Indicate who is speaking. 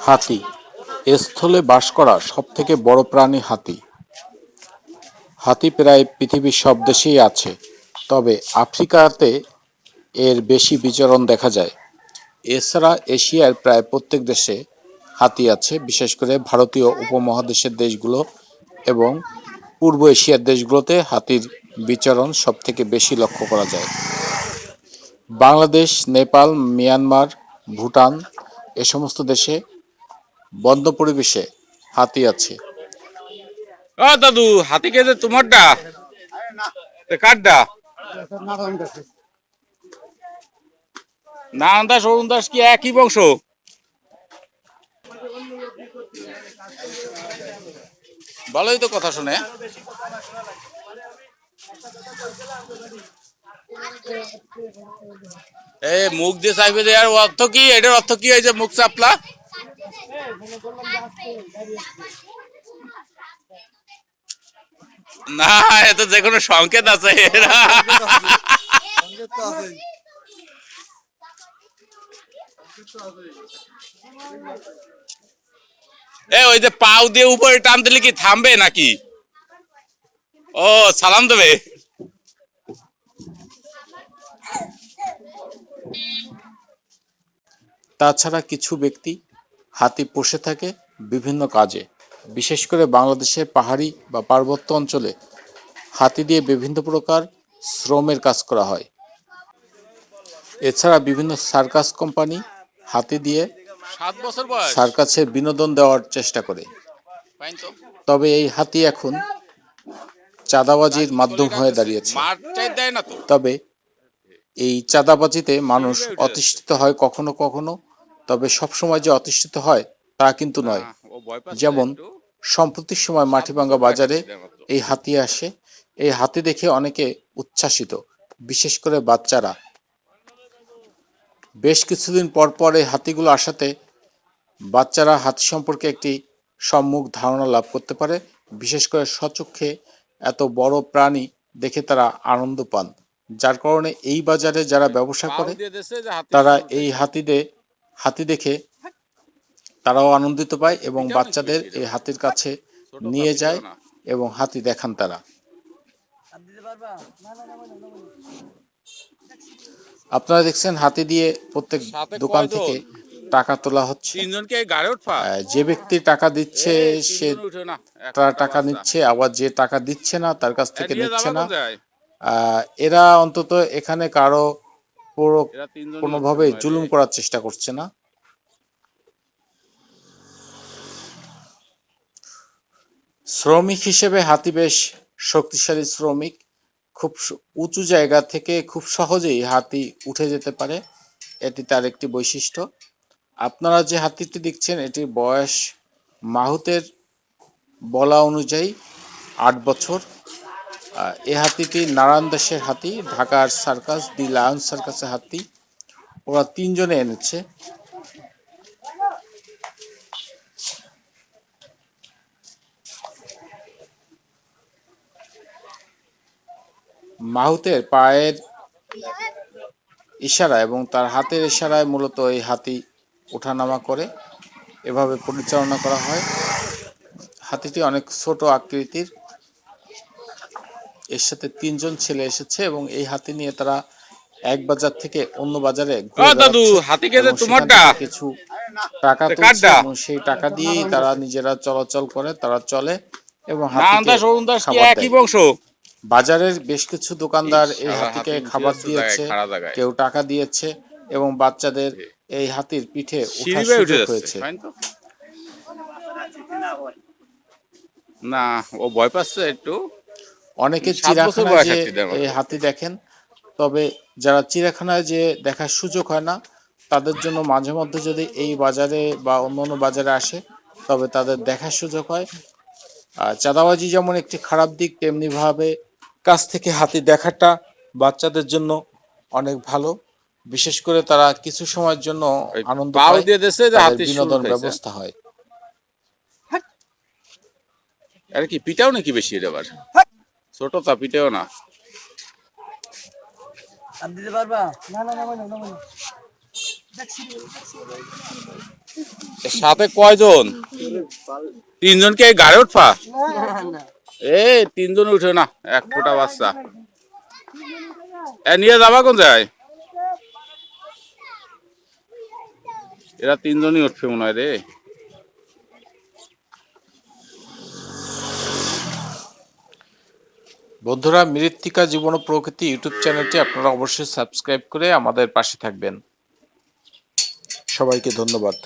Speaker 1: হাতি। স্থলে বাস করা সবথেকে বড় প্রাণী হাতি। হাতি প্রায় পৃথিবীর সব দেশেই আছে, তবে আফ্রিকাতে এর বেশি বিচরণ দেখা যায়। এছাড়া এশিয়ার প্রায় প্রত্যেক দেশে হাতি আছে, বিশেষ করে ভারতীয় উপমহাদেশের দেশগুলো এবং পূর্ব এশিয়ার দেশগুলোতে হাতির বিচরণ সবথেকে বেশি লক্ষ্য করা যায়। বাংলাদেশ, নেপাল, মিয়ানমার, ভুটান, এ সমস্ত দেশে বন্ধ পরিবেশে হাতি আছে।
Speaker 2: দাদু, হাতি খেয়েছে তোমারটা? কারটা? নারায়ণ দাস অরুণ দাস কি একই বংশ? ভালোই তো কথা শুনে। এ মুখ দিয়ে চাইবে যে আর অর্থ কি? এটার অর্থ কি হয়েছে মুখ চাপলা? না এত যে কোনো সংকেত আছে ওই যে পাও দিয়ে উপরে টান দিলে কি থামবে নাকি? ও, সালাম দেবে।
Speaker 1: তাছাড়া কিছু ব্যক্তি হাতি পুষে থাকে বিভিন্ন কাজে। বিশেষ করে বাংলাদেশের পাহাড়ি বা পার্বত্য অঞ্চলে হাতি দিয়ে বিভিন্ন প্রকার শ্রমের কাজ করা হয়। এছাড়া বিভিন্ন সার্কাস কোম্পানি হাতি দিয়ে সার্কাসের বিনোদন দেওয়ার চেষ্টা করে। তবে এই হাতি এখন চাঁদাবাজির মাধ্যম হয়ে দাঁড়িয়েছে। তবে এই চাঁদাবাজিতে মানুষ অতিষ্ঠিত হয় কখনো কখনো তবে সবসময় যে অতিষ্ঠিত হয় তা কিন্তু নয়।
Speaker 2: পাচ্ছে
Speaker 1: যেমন
Speaker 2: একটু।
Speaker 1: সম্প্রতির সময় মাটিভাঙ্গা বাজারে এই হাতি আসে। এই হাতি দেখে অনেকে উচ্ছ্বাসিত বিশেষ করে বাচ্চারা। বেশ কিছুদিন পর পর এই হাতিগুলো আসাতে বাচ্চারা হাতি সম্পর্কে একটি সম্মুখ ধারণা লাভ করতে পারে। বিশেষ করে সচক্ষে এত বড় প্রাণী দেখে তারা আনন্দ পান। যার কারণে এই বাজারে যারা ব্যবসা করে তারা এই হাতিদে হাতি দেখে তারাও আনন্দিত পায় এবং বাচ্চাদের এই হাতির কাছে নিয়ে যায় এবং হাতি দেখান তারা। আপনারা দেখছেন হাতি দিয়ে প্রত্যেক দোকান থেকে টাকা তোলা হচ্ছে। যে ব্যক্তি টাকা দিচ্ছে সে তারা
Speaker 2: টাকা
Speaker 1: নিচ্ছে আবার যে টাকা দিচ্ছে না তার কাছ থেকে নিচ্ছে না। আহ, এরা অন্তত এখানে
Speaker 2: কারও
Speaker 1: কোনোভাবে জুলুম করার চেষ্টা করছে না। শ্রমিক হিসেবে হাতি বেশ শক্তিশালী শ্রমিক। খুব উঁচু জায়গা থেকে খুব সহজেই হাতি উঠে যেতে পারে। এটি তার একটি বৈশিষ্ট্য। আপনারা যে হাতিটি দেখছেন এটির বয়স মাহুতের বলা অনুযায়ী আট বছর। এই হাতিটি নারায়ণ দাসের হাতি, ঢাকার সার্কাস, দি লায়ন সার্কাসের হাতি। ওরা তিনজনে এনেছে। মাহুতের পায়ের ইশারা এবং তার হাতের ইশারায় মূলত এই হাতি ওঠানামা করে। এভাবে পরিচালনা করা হয়। হাতিটি অনেক ছোট আকৃতির। এর সাথে তিনজন ছেলে এসেছে এবং এই হাতি নিয়ে তারা এক বাজার থেকে অন্য বাজারে
Speaker 2: দাদু হাতি খেয়েছে তোমারটা?
Speaker 1: কিছু টাকা
Speaker 2: তা
Speaker 1: তুলছে এবং সেই টাকা দিয়েই তারা নিজেরা চলাচল করে তারা চলে এবং
Speaker 2: একই বংশ?
Speaker 1: বাজারের বেশ কিছু দোকানদার এই হাতিকে খাবার দিয়েছে। কেউ টাকা দিয়েছে এবং বাচ্চাদের এই হাতির পিঠে সুযোগ হয়েছে।
Speaker 2: না ও ভয় পাচ্ছে একটু।
Speaker 1: অনেকে চিড়াখানায় যে এই হাতি দেখেন তবে যারা চিড়িয়াখানায় যে দেখার সুযোগ হয় না তাদের জন্য মাঝে মধ্যে যদি এই বাজারে বা অন্য অন্য বাজারে আসে তবে তাদের দেখার সুযোগ হয়। আর চাঁদাবাজি যেমন একটি খারাপ দিক তেমনি ভাবে কাছ থেকে হাতি দেখাটা বাচ্চাদের জন্য অনেক ভালো। বিশেষ করে তারা কিছু সময়ের জন্য আনন্দ
Speaker 2: পাও দিয়ে দিছে যে হাতি
Speaker 1: বিনোদন ব্যবস্থা হয়।
Speaker 2: আর কি পিটাও নাকি বেশি আবার ছোট তা পিটাও না।
Speaker 3: আর দিতে পারবা? না না না না না
Speaker 2: সাথে কয়জন? তিনজনকে এই গাড়ি উঠবা? এ তিনজন উঠে না এক ফোঁটা বাচ্চা। এ নিয়ে যাবা কোন যায় এরা তিনজনই উঠবে মনে হয় রে।
Speaker 1: বন্ধুরা, মৃত্তিকা জীবন প্রকৃতি ইউটিউব চ্যানেলটি আপনারা অবশ্যই সাবস্ক্রাইব করে আমাদের পাশে থাকবেন। সবাইকে ধন্যবাদ।